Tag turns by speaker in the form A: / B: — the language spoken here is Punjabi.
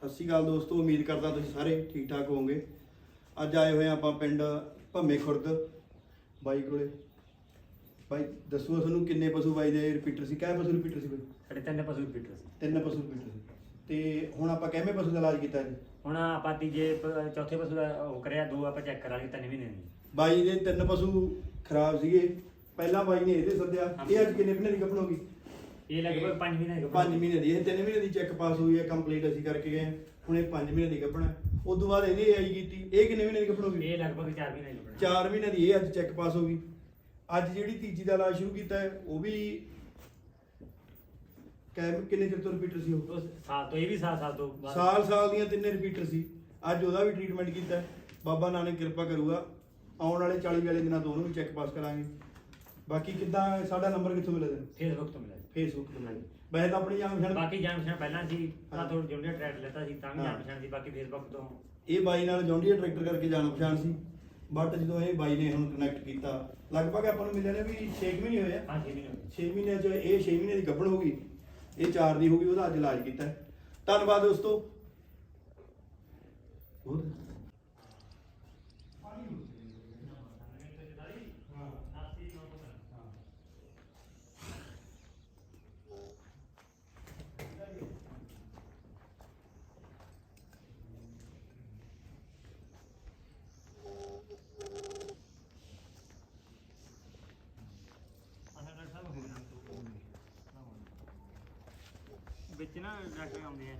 A: ਸਤਿ ਸ਼੍ਰੀ ਅਕਾਲ ਦੋਸਤੋ ਉਮੀਦ ਕਰਦਾ ਤੁਸੀਂ ਸਾਰੇ ਠੀਕ ਠਾਕ ਹੋਵੋਗੇ। ਅੱਜ ਆਏ ਹੋਏ ਆਪਾਂ ਪਿੰਡ ਭੰਮੇ ਖੁਰਦ ਬਾਈ ਕੋਲੇ। ਬਾਈ ਦੱਸੋ ਤੁਹਾਨੂੰ ਕਿੰਨੇ ਪਸ਼ੂ ਬਾਈ ਦੇ ਰਿਪੀਟਰ ਸੀ? ਕਿਹ ਪਸ਼ੂ ਰਿਪੀਟਰ ਸੀ ਬਾਈ?
B: ਸਾਡੇ ਤਿੰਨ ਪਸ਼ੂ ਸੀ।
A: ਤਿੰਨ ਪਸ਼ੂ ਰਿਪੀਟਰ ਸੀ। ਤੇ ਹੁਣ ਆਪਾਂ ਕਿਵੇਂ ਪਸ਼ੂ ਦਾ ਇਲਾਜ ਕੀਤਾ ਜੀ?
B: ਹੁਣ ਆਪਾਂ ਤੀਜੇ ਪ- ਚੌਥੇ ਪਸ਼ੂ ਦਾ ਉਹ ਕਰਿਆ ਦੋ ਆਪਾਂ ਚੈੱਕ ਕਰਾ ਲਏ ਤਿੰਨ ਮਹੀਨੇ ਦੀ।
A: ਬਾਈ ਦੇ ਤਿੰਨ ਪਸ਼ੂ ਖਰਾਬ ਸੀਗੇ। ਪਹਿਲਾਂ ਬਾਈ ਨੇ ਇਹਦੇ ਸੱਦਿਆ। ਇਹ ਅੱਜ ਕਿੰਨੇ ਮਹੀਨੇ ਦੀ ਗੱਭਣ ਹੋ ਗਈ?
B: ਇਹ ਲਗਭਗ 5 ਮਹੀਨੇ ਦੀ
A: 5 ਮਹੀਨੇ ਦੀ ਇਹ 3 ਮਹੀਨੇ ਦੀ ਚੈੱਕ ਪਾਸ ਹੋਈ ਹੈ ਕੰਪਲੀਟ ਅਸੀਂ ਕਰਕੇ ਗਏ ਹਾਂ। ਹੁਣ ਇਹ 5 ਮਹੀਨੇ ਦੀ ਹੈ। ਉਸ ਤੋਂ ਬਾਅਦ ਇਹਨੇ ਆਈ ਕੀਤੀ। ਇਹ ਕਿੰਨੇ ਮਹੀਨੇ ਦੀ ਗੱਭਣ ਹੋ ਗਈ
B: ਇਹ ਲਗਭਗ 4 ਮਹੀਨੇ ਦੀ
A: 4 ਮਹੀਨੇ ਦੀ ਇਹ ਅੱਜ ਚੈੱਕ ਪਾਸ ਹੋ ਗਈ ਅੱਜ ਜਿਹੜੀ ਤੀਜੀ ਦਾ ਇਲਾਜ ਸ਼ੁਰੂ ਕੀਤਾ ਹੈ ਉਹ ਵੀ ਕੈਮ ਕਿੰਨੇ ਚਿਰ ਤੋਂ ਰਿਪੀਟਰ ਸੀ ਉਹ?
B: ਉਸ ਸਾਲ ਤੋਂ ਇਹ ਵੀ ਸਾਲ ਸਾਲ ਤੋਂ ਬਾਅਦ।
A: ਸਾਲ ਸਾਲ ਦੀਆਂ ਤਿੰਨੇ ਰਿਪੀਟਰ ਸੀ। ਅੱਜ ਉਹਦਾ ਵੀ ਟ੍ਰੀਟਮੈਂਟ ਕੀਤਾ ਹੈ। ਬਾਬਾ ਨਾਨਕ ਕਿਰਪਾ ਕਰੂਗਾ। ਆਉਣ ਵਾਲੇ 40 ਵਾਲੇ ਦਿਨਾਂ ਤੋਂ ਉਹਨੂੰ ਵੀ ਚੈੱਕ ਪਾਸ ਕਰਾਂਗੇ। ਬਾਕੀ ਕਿੱਦਾਂ ਸਾਡਾ ਨੰਬਰ ਕਿੱਥੋਂ ਮਿਲਿਆ ਤੈਨੂੰ?
B: ਫੇਸਬੁੱਕ ਤੋਂ ਮਿਲਿਆ
A: ਫੇਸਬੁੱਕ ਤੋਂ ਮਿਲਿਆ ਵੈਸੇ ਤਾਂ ਆਪਣੀ ਜਾਣ ਪਛਾਣ
B: ਬਾਕੀ ਜਾਣ ਪਛਾਣ ਪਹਿਲਾਂ ਸੀ ਤਾਂ। ਥੋੜਾ ਜੁੰਡੀਆ ਟਰੈਕ ਲੈਤਾ ਸੀ ਤਾਂ ਵੀ
A: ਹਾਂ।
B: ਜਾਣ ਪਛਾਣ ਸੀ ਬਾਕੀ ਫੇਸਬੁੱਕ ਤੋਂ।
A: ਇਹ ਬਾਈ ਨਾਲ ਜੌਂਡੀਆ ਟਰੈਕਟਰ ਕਰਕੇ ਜਾਣ ਪਛਾਣ ਸੀ। ਬਟ ਜਦੋਂ ਇਹ ਬਾਈ ਨੇ ਹੁਣ ਕਨੈਕਟ ਕੀਤਾ ਲਗਭਗ ਆਪਾਂ ਨੂੰ ਮਿਲਿਆ ਨੇ ਵੀ 6 ਮਹੀਨੇ ਹੋਏ ਆ।
B: 5 ਮਹੀਨੇ ਹੋ ਗਏ
A: 6 ਮਹੀਨਿਆਂ ਚ ਇਹ 6 ਮਹੀਨੇ ਦੀ ਗੱਭਣ ਹੋ ਗਈ। ਇਹ 4 ਦੀ ਹੋ ਗਈ ਉਹਦਾ ਅੱਜ ਇਲਾਜ ਕੀਤਾ। ਹੈ। ਧੰਨਵਾਦ ਦੋਸਤੋ।
B: ਵਿੱਚ ਨਾ ਡਾਕਟਰ ਆਉਂਦੇ ਆ।